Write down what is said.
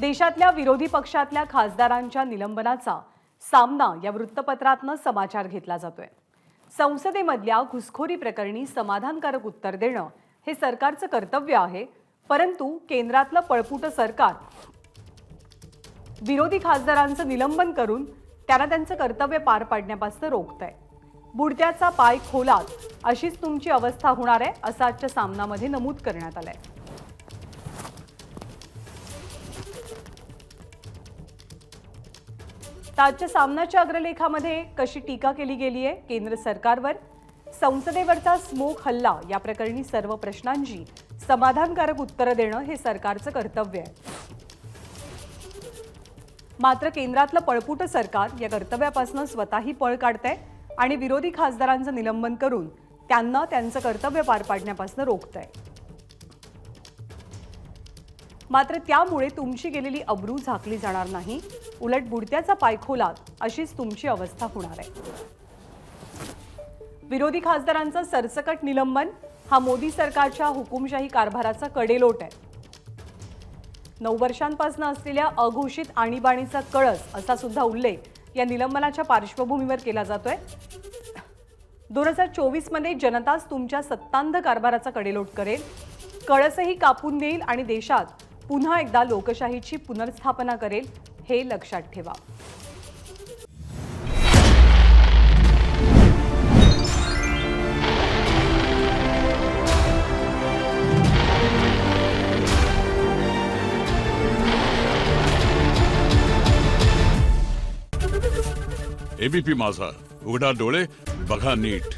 देशातल्या विरोधी पक्षातल्या खासदारांच्या निलंबनाचा सामना या वृत्तपत्रातनं समाचार घेतला जातोय. संसदेमधल्या घुसखोरी प्रकरणी समाधानकारक उत्तर देणं हे सरकारचं कर्तव्य आहे परंतु केंद्रातलं पळपुटं सरकार विरोधी खासदारांचं निलंबन करून त्यांना त्यांचं कर्तव्य पार पाडण्यापासून रोखतंय. बुडत्याचा पाय खोलात अशीच तुमची अवस्था होणार आहे असं आजच्या सामनामध्ये नमूद करण्यात आलंय. तर आजच्या सामनाच्या अग्रलेखामध्ये कशी टीका केली गेली आहे केंद्र सरकारवर? संसदेवरचा स्मोक हल्ला या प्रकरणी सर्व प्रश्नांची समाधानकारक उत्तरं देणं हे सरकारचं कर्तव्य आहे. मात्र केंद्रातलं पळपुट सरकार या कर्तव्यापासून स्वतःही पळ काढतंय आणि विरोधी खासदारांचं निलंबन करून त्यांना त्यांचं कर्तव्य पार पाडण्यापासून रोखतंय. मात्र त्यामुळे तुमची गेलेली अब्रू झाकली जाणार नाही. उलट बुडत्याचा पायखोलात अशीच तुमची अवस्था होणार आहे. विरोधी खासदारांचं सरसकट निलंबन हा मोदी सरकारच्या हुकुमशाही कारभाराचा कडेलोट आहे. नऊ वर्षांपासून असलेल्या अघोषित आणीबाणीचा कळस असा सुद्धा उल्लेख या निलंबनाच्या पार्श्वभूमीवर केला जातोय. दोन हजार चोवीसमध्ये जनताच तुमच्या सत्तांध कारभाराचा कडेलोट करेल. कळसही कापून देईल आणि देशात पुन्हा एकदा लोकशाहीची पुनर्स्थापना करेल हे लक्षात ठेवा. एबीपी माझा. उघडा डोळे बघा नीट.